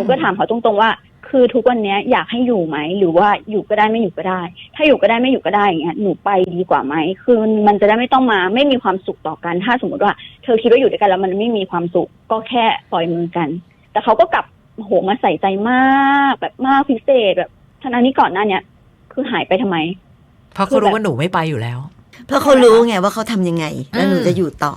นูก็ถามเขาตรงๆว่า คือทุกวันเนี้ยอยากให้อยู่ไหมหรือว่าอยู่ก็ได้ไม่อยู่ก็ได้ ถ้าอยู่ก็ได้ไม่อยู่ก็ได้อย่างเงี้ยหนูไปดีกว่าไหมคือมันจะได้ไม่ต้องมาไม่มีความสุขต่อกัน ถ้าสมมติว่า เธอคิดว่าอยู่ด้วยกันแล้วมันไม่มีความสุขก็แค่ปล่อยมือกัน แต่เขาก็กลับโหมาใส่ใจมากแบบมากพิเศษแบบทั้งๆที่ก่อนหน้าเนี้ยคือหายไปทำไม เพราะเขารู้ว่าหนูไม่ไปอยู่แล้ว เพราะเขารู้ไงว่าเขาทำยังไง แล้วหนูอืมจะอยู่ต่อ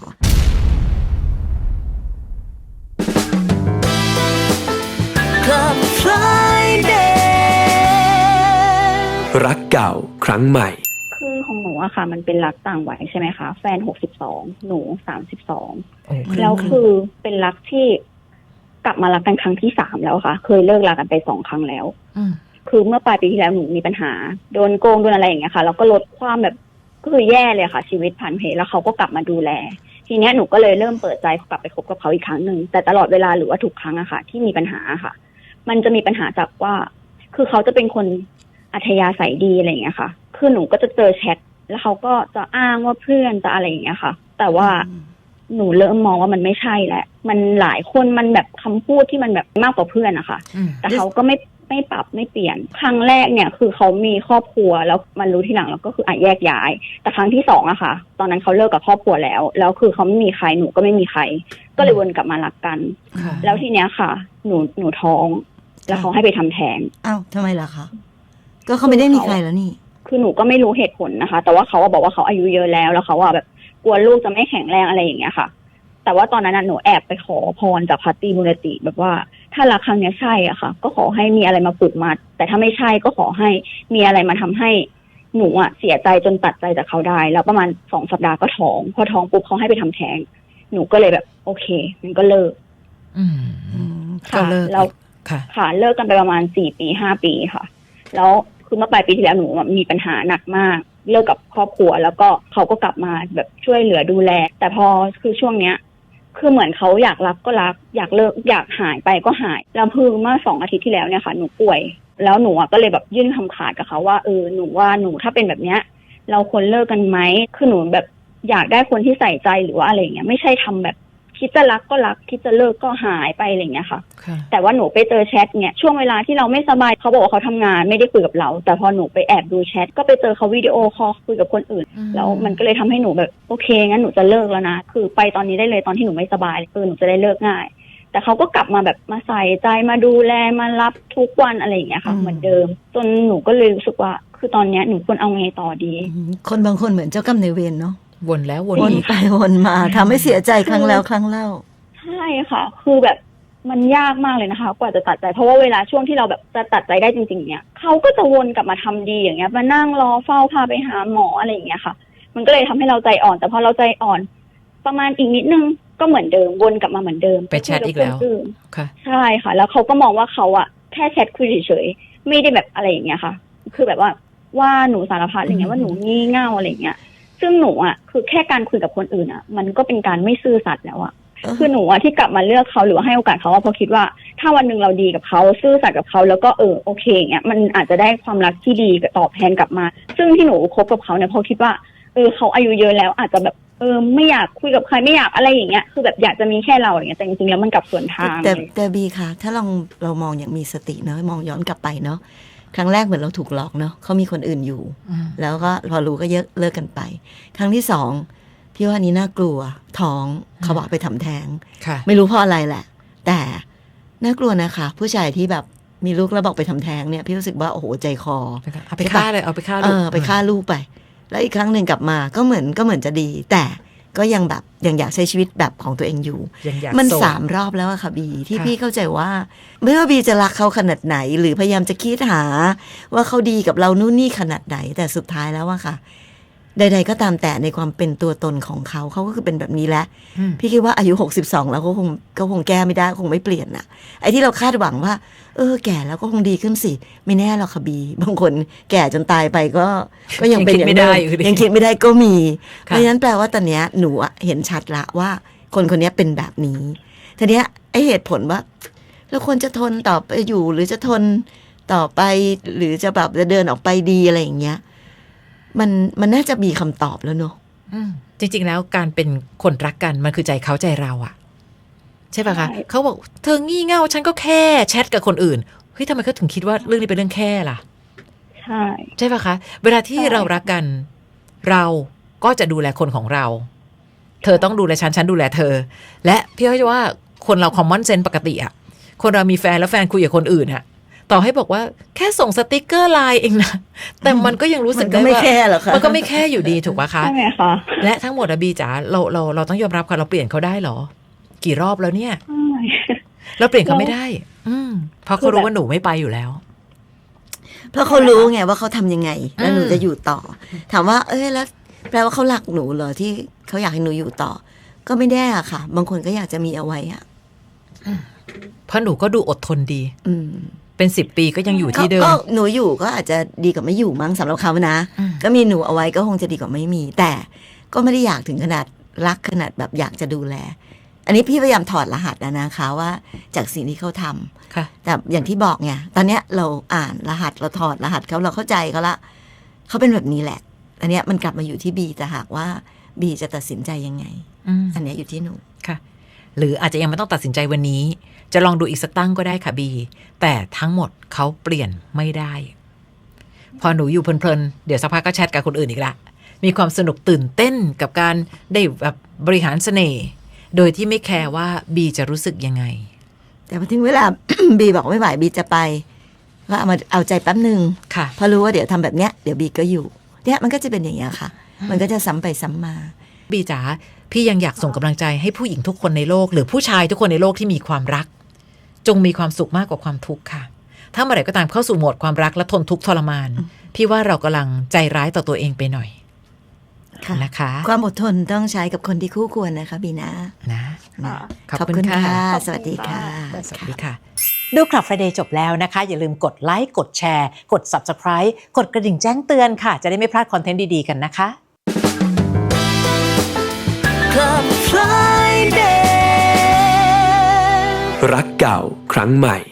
รักเก่าครั้งใหม่ คือของหนูอะค่ะ มันเป็นรักต่างวัยใช่ไหมคะ แฟนหกสิบสองหนูสามสิบสองโอ้แล้วคือเป็นรักที่กลับมารักกันครั้งที่สามแล้วค่ะ เคยเลิกรักกันไปสองครั้งแล้วอืมคือเมื่อปลายปีที่แล้วหนูมีปัญหา โดนโกงโดนอะไรอย่างเงี้ยค่ะแล้วก็ลดความแบบก็คือแย่เลยค่ะ ชีวิตผ่านเพแล้วเขาก็กลับมาดูแล ทีเนี้ยหนูก็เลยเริ่มเปิดใจกลับไปคบกับเขาอีกครั้งหนึ่งแต่ตลอดเวลาหรือว่าทุกครั้งอะค่ะ ที่มีปัญหาค่ะ มันจะมีปัญหาจากว่า คือเขาจะเป็นคน อัธยาศัยดีอะไรอย่างเงี้ยค่ะ คือหนูก็จะเจอแชทแล้วเขาก็จะอ้างว่าเพื่อนจะอะไรอย่างเงี้ยค่ะ แต่ว่าหนูเริ่มมองว่ามันไม่ใช่แหละ มันหลายคนมันแบบคำพูดที่มันแบบมากกว่าเพื่อนอะค่ะอืมแต่เขาก็ไม่ไม่ปรับไม่เปลี่ยน ครั้งแรกเนี่ย คือเขามีครอบครัวแล้วมันรู้ทีหลังแล้วก็คืออะแยกย้าย แต่ครั้งที่สองอะค่ะ ตอนนั้นเขาเลิกกับครอบครัวแล้ว แล้วคือเขาไม่มีใครหนูก็ไม่มีใคร ก็เลยวนกลับมารักกันค่ะแล้วทีเนี้ยค่ะ หนูหนูท้อง แล้วเขาให้ไปทำแท้งอ้าวทำไมล่ะคะ ก็เขาไม่ได้มีใครแล้วนี่ คือหนูก็ไม่รู้เหตุผลนะคะ แต่ว่าเขาอะบอกว่าเขาอายุเยอะแล้ว แล้วเขาอะแบบกลัวลูกจะไม่แข็งแรงอะไรอย่างเงี้ยค่ะ แต่ว่าตอนนั้นอะหนูแอบไปขอพรจากพัตตีมูลติแบบว่า ถ้ารักครั้งเนี้ยใช่อะค่ะ ก็ขอให้มีอะไรมาผูกมัด แต่ถ้าไม่ใช่ก็ขอให้มีอะไรมาทำให้ หนูอะเสียใจจนตัดใจจากเขาได้ แล้วประมาณสองสัปดาห์ก็ท้อง พอท้องปุ๊บเขาให้ไปทำแท้ง หนูก็เลยแบบ โอเคมันก็เลิก อืมอืมก็เลิกแล้วค่ะ ค่ะ เลิกกันไปประมาณสี่ปีห้าปีค่ะ แล้ว คือเมื่อปลายปีที่แล้วหนูอะมีปัญหาหนักมาก เลิกกับครอบครัว แล้วก็เขาก็กลับมาแบบช่วยเหลือดูแล แต่พอคือช่วงเนี้ย คือเหมือนเขาอยากรักก็รัก อยากเลิกอยากหายไปก็หายแล้วเพิ่งเมื่อสองอาทิตย์ที่แล้วเนี่ยค่ะหนูป่วย แล้วหนูอะก็เลยแบบยื่นคำขาดกับเขาว่าเออหนูว่าหนูถ้าเป็นแบบเนี้ย เราควรเลิกกันไหมคือหนูแบบอยากได้คนที่ใส่ใจหรือว่าอะไรอย่างเงี้ยไม่ใช่ทำแบบ คิดจะรักก็รักคิดจะเลิกก็หายไปอะไรอย่างเงี้ยค่ะ ค่ะ แต่ว่าหนูไปเจอแชทเนี่ยช่วงเวลาที่เราไม่สบายเขาบอกว่าเขาทำงานไม่ได้คุยกับเรา แต่พอหนูไปแอบดูแชทก็ไปเจอเขาวิดีโอคอลคุยกับคนอื่นอืมแล้วมันก็เลยทำให้หนูแบบโอเคงั้นหนูจะเลิกแล้วนะ คือไปตอนนี้ได้เลยตอนที่หนูไม่สบายเออหนูจะได้เลิกง่าย แต่เขาก็กลับมาแบบมาใส่ใจมาดูแลมารับทุกวันอะไรอย่างเงี้ยค่ะอืม เหมือนเดิม จนหนูก็เลยรู้สึกว่า คือตอนเนี้ยหนูควรเอาไงต่อดีอืมคนบางคนเหมือนเจ้ากรรมนายเวรเนาะ วนแล้ววนวนอีก ไปวนมาทำให้เสียใจครั้งแล้วครั้งเล่า ใช่ค่ะ คือแบบมันยากมากเลยนะคะ กว่าจะตัดใจ เพราะว่าเวลาช่วงที่เราแบบจะตัดใจได้จริง ๆ เนี่ยเขาก็จะวนกลับมาทำดีอย่างเงี้ยมานั่งรอเฝ้าพาไปหาหมออะไรอย่างเงี้ยค่ะ มันก็เลยทำให้เราใจอ่อน แต่พอเราใจอ่อน ประมาณอีกนิดนึงก็เหมือนเดิมวนกลับมาเหมือนเดิมไปแชทอีกแล้วคุยบคนอื่นค่ะ ใช่ค่ะ แล้วเขาก็มองว่าเขาอะแค่แชทคุยเฉยๆไม่ได้แบบอะไรอย่างเงี้ยค่ะ คือแบบว่าว่าหนูสารพัดอะไรเงี้ยว่าหนูงี่เง่าอะไรเงี้ย ซึ่งหนูอะคือแค่การคุยกับคนอื่นอะมันก็เป็นการไม่ซื่อสัตย์แล้วอะเออคือหนูอะที่กลับมาเลือกเขาหรือว่าให้โอกาสเขาอะเพราะคิดว่า ถ้าวันหนึ่งเราดีกับเขาซื่อสัตย์กับเขาแล้วก็เออโอเคอย่างเงี้ยมันอาจจะได้ความรักที่ดีตอบแทนกลับมา ซึ่งที่หนูคบกับเขาเนี่ยเพราะคิดว่าเออเขาอายุเยอะแล้วอาจจะแบบเออไม่อยากคุยกับใครไม่อยากอะไรอย่างเงี้ยคือแบบอยากจะมีแค่เราอย่างเงี้ยแต่จริงๆแล้วมันกลับสวนทางแต่เลยแต่บีค่ะ ถ้าลองเรามองอย่างมีสติเนาะมองย้อนกลับไปเนาะ ครั้งแรกเหมือนเราถูกหลอกเนาะเขามีคนอื่นอยู่อืมแล้วก็พอรู้ก็เยอะเลิกกันไป ครั้งที่สองพี่ว่านี้น่ากลัว ท้องเขาบอกไปทำแท้งค่ะไม่รู้เพราะอะไรแหละ แต่น่ากลัวนะคะ ผู้ชายที่แบบมีลูกแล้วบอกไปทำแท้งเนี่ยพี่รู้สึกว่าโอ้โหใจคอเอาไปฆ่าเลยเอาไปฆ่าเอลูกอไปฆ่าลูกไป แล้วอีกครั้งหนึ่งกลับมาก็เหมือนก็เหมือนจะดี แต่ ก็ยังแบบยังอยากใช้ชีวิตแบบของตัวเองอยู่ยังอยากมันโสดสามรอบแล้วอะค่ะบี ที่ค่ะพี่เข้าใจว่า ไม่ว่าบีจะรักเขาขนาดไหน หรือพยายามจะคิดหา ว่าเขาดีกับเรานู่นนี่ขนาดไหนแต่สุดท้ายแล้วอะค่ะ ใด ๆ ก็ตามแต่ในความเป็นตัวตนของเขาเขาก็คือเป็นแบบนี้แหละอืมพี่คิดว่าอายุ62แล้วก็คงก็คงแก้ไม่ได้คงไม่เปลี่ยนน่ะ ไอ้ที่เราคาดหวังว่า เออ แก่แล้วก็คงดีขึ้นสิ ไม่แน่หรอกค่ะบี บางคนแก่จนตายไปก็ ก็ยังเป็นอย่างยังคิดไม่ได้อยู่ดียังคิดไม่ได้ก็มี เพค่ะราะฉะนั้นแปลว่าตอนเนี้ยหนูอะเห็นชัดละว่า คนคนนี้เป็นแบบนี้ทีเนี้ยไอเหตุผลว่าเราควรจะทนต่อไปอยู่หรือจะทนต่อไปหรือจะแบบจะเดินออกไปดีอะไรอย่างเงี้ย มันมันน่าจะมีคำตอบแล้วเนอะอืมจริง ๆ แล้วการเป็นคนรักกันมันคือใจเขาใจเราอะใช่ป่ะคะใช่เขาบอกเธองี่เง่าฉันก็แค่แชทกับคนอื่นเฮ้ยทำไมเขาถึงคิดว่าเรื่องนี้เป็นเรื่องแค่ล่ะ ใช่ใช่ป่ะคะ เวลาที่ใช่เรารักกัน เราก็จะดูแลคนของเรา เธอต้องดูแลฉันฉันดูแลเธอ และพี่อ้อยว่าคนเราคอมมอนเซนส์ปกติอะคนเรามีแฟนแล้วแฟนคุยกับคนอื่นอะ ต่อให้บอกว่าแค่ส่งสติกเกอร์ไลน์เองนะ แต่มันก็ยังรู้สึมักนก็ได้ไม่ว่าแค่หรอกค่ะมันก็ไม่แค่อยู่ดีถูกปะคะใช่ไหมคะและทั้งหมดอะบีจ๋าเราเราเราต้องยอมรับค่ะเราเปลี่ยนเขาได้เหรอ กี่รอบแล้วเนี่ยใช่เราเปลี่ยนเขาไม่ได้ อืมเพราะคืเขาอรู้แบบว่าหนูไม่ไปอยู่แล้วเพราะเขารู้ไงว่าเขาทำยังไง แล้วหนูอืมจะอยู่ต่อ ถามว่า เอ้ยแล้วแปลว่าเขาหลักหนูเหรอที่เขาอยากให้หนูอยู่ต่อ ก็ไม่แน่อะค่ะ บางคนก็อยากจะมีเอาไว้อะเพราะหนูก็ดูอดทนดี อืม เป็นสิบปีก็ยังอยู่ที่เดิมก็หนูอยู่ก็อาจจะดีกว่าไม่อยู่มั้งสำหรับเขานะอืมก็มีหนูเอาไว้ก็คงจะดีกว่าไม่มี แต่ก็ไม่ได้อยากถึงขนาดรักขนาดแบบอยากจะดูแล อันนี้พี่พยายามถอดรหัสนะนะคะว่า จากสิ่งที่เขาทำค่ะแต่อย่างที่บอกไงตอนเนี้ยเราอ่านรหัสเราถอดรหัสเขาเราเข้าใจเขาละเขาเป็นแบบนี้แหละ อันเนี้ยมันกลับมาอยู่ที่บีแต่หากว่าบีจะตัดสินใจยังไงอืมอันเนี้ยอยู่ที่หนูค่ะ หรืออาจจะยังไม่ต้องตัดสินใจวันนี้ จะลองดูอีกสักตั้งก็ได้ค่ะบี แต่ทั้งหมดเขาเปลี่ยนไม่ได้ พอหนูอยู่เพลินๆ เดี๋ยวสักพักก็แชทกับคนอื่นอีกละมีความสนุกตื่นเต้นกับการได้แบบบริหารเสน่ห์โดยที่ไม่แคร์ว่าบีจะรู้สึกยังไง แต่พอถึงเวลา บีบอกไม่ไหวบีจะไปก็เอามาเอาใจแป๊บหนึ่งค่ะเพราะรู้ว่าเดี๋ยวทำแบบเนี้ยเดี๋ยวบีก็อยู่เนี่ยมันก็จะเป็นอย่างเงี้ยค่ะ มันก็จะซ้ำไปซ้ำมา บีจ๋าพี่ยังอยากส่งกำลังใจให้ผู้หญิงทุกคนในโลก หรือผู้ชายทุกคนในโลกที่มีความรัก จงมีความสุขมากกว่าความทุกข์ค่ะ ถ้าเมื่อไหร่ก็ตามเข้าสู่โหมดความรักและทนทุกข์ทรมาน พี่ว่าเรากำลังใจร้ายต่อตัวเองไปหน่อยค่ะนะคะ ความอดทนต้องใช้กับคนที่คู่ควรนะคะบีนะนะค่ะขอบคุณค่ะ สวัสดีค่ะ สวัสดีค่ะ ดูคลับ Friday จบแล้วนะคะ อย่าลืมกดไลค์กดแชร์ กด Subscribe กดกระดิ่งแจ้งเตือนค่ะ จะได้ไม่พลาดคอนเทนต์ดี ๆ กันนะคะ Club Friday รักเก่าครั้งใหม่